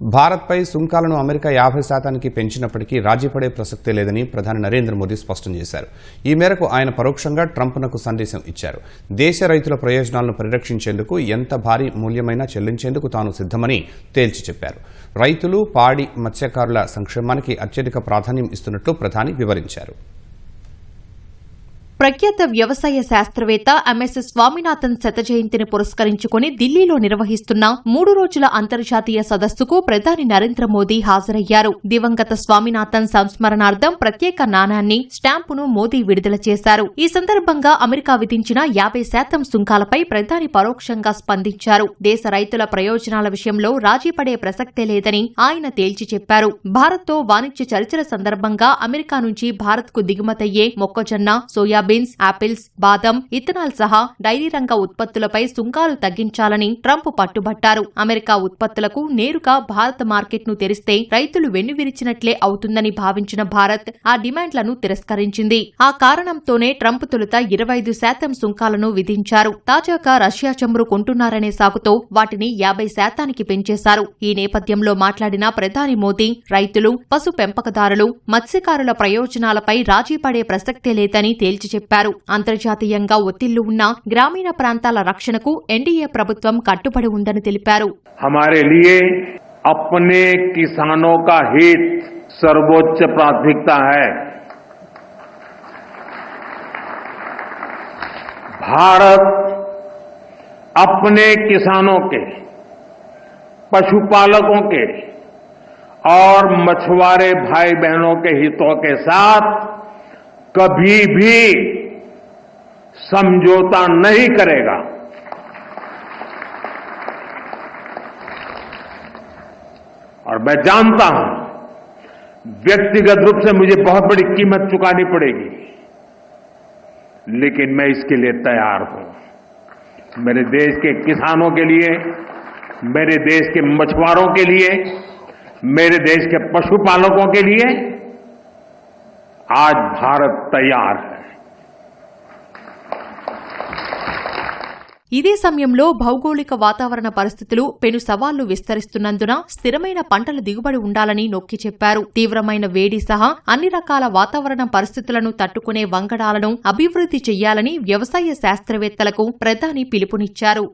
భారత్పై సుంకాలను అమెరికా యాభై శాతానికి పెంచినప్పటికీ రాజీపడే ప్రసక్తే లేదని ప్రధాని నరేంద్ర మోదీ స్పష్టం చేశారు. ఈ మేరకు ఆయన పరోక్షంగా ట్రంప్నకు సందేశం ఇచ్చారు. దేశ రైతుల ప్రయోజనాలను పరిరక్షించేందుకు ఎంత భారీ మూల్యమైనా చెల్లించేందుకు తాను సిద్దమని తేల్చి చెప్పారు. రైతులు పాడి మత్స్యకారుల సంక్షేమానికి అత్యధిక ప్రాధాన్యం ఇస్తున్నట్లు ప్రధాని వివరించారు. ప్రఖ్యాత వ్యవసాయ శాస్త్రవేత్త ఎంఎస్ స్వామినాథన్ శత జయంతిని పురస్కరించుకుని ఢిల్లీలో నిర్వహిస్తున్న మూడు రోజుల అంతర్జాతీయ సదస్సుకు ప్రధాని నరేంద్ర మోదీ హాజరయ్యారు. దివంగత స్వామినాథన్ సంస్మరణార్థం ప్రత్యేక నాణాన్ని స్టాంపును మోదీ విడుదల చేశారు. ఈ సందర్భంగా అమెరికా విధించిన యాభై శాతం సుంకాలపై ప్రధాని పరోక్షంగా స్పందించారు. దేశ రైతుల ప్రయోజనాల విషయంలో రాజీ పడే ప్రసక్తే లేదని ఆయన తేల్చి చెప్పారు. భారత్తో వాణిజ్య చర్చల సందర్భంగా అమెరికా నుంచి భారత్కు దిగుమతయ్యే మొక్కజొన్న బీన్స్ ఆపిల్స్ బాదం ఇథనాల్ సహా డైరీ రంగ ఉత్పత్తులపై సుంకాలు తగ్గించాలని ట్రంప్ పట్టుబట్టారు. అమెరికా ఉత్పత్తులకు నేరుగా భారత మార్కెట్ను తెరిస్తే రైతులు వెన్నువిరిచినట్లే అవుతుందని భావించిన భారత్ ఆ డిమాండ్లను తిరస్కరించింది. ఆ కారణంతోనే ట్రంప్ తొలుత ఇరవై ఐదు శాతం సుంకాలను విధించారు. తాజాగా రష్యా చమురు కొంటున్నారనే సాకుతో వాటిని యాభై శాతానికి పెంచేశారు. ఈ నేపథ్యంలో మాట్లాడిన ప్రధాని మోదీ రైతులు పశు పెంపకదారులు మత్స్యకారుల ప్రయోజనాలపై రాజీ పడే ప్రసక్తే లేదని తేల్చి చెప్పారు అంతర్జాతీయంగా ఒత్తిళ్లు ఉన్న గ్రామీణ ప్రాంతాల రక్షణకు ఎన్డీఏ ప్రభుత్వం కట్టుబడి ఉందని తెలిపారు हमारे लिए अपने किसानों का हित सर्वोच्च प्राथमिकता है भारत अपने किसानों के पशुपालकों के और मछुआरे भाई बहनों के हितों के साथ कभी भी समझौता नहीं करेगा। और मैं जानता हूँ, व्यक्तिगत रूप से मुझे बहुत बड़ी कीमत चुकानी पड़ेगी, लेकिन मैं इसके लिए तैयार हूँ। मेरे देश के किसानों के लिए, मेरे देश के मछुआरों के लिए, मेरे देश के पशुपालकों के लिए आज भारत तैयार है ఇదే సమయంలో భౌగోళిక వాతావరణ పరిస్థితులు పెను సవాళ్లు విస్తరిస్తున్నందున స్థిరమైన పంటల దిగుబడి ఉండాలని నొక్కి చెప్పారు తీవ్రమైన వేడి సహా అన్ని రకాల వాతావరణ పరిస్థితులను తట్టుకునే వంగడాలను అభివృద్ధి చెయ్యాలని వ్యవసాయ శాస్త్రవేత్తలకు ప్రధాని పిలుపునిచ్చారు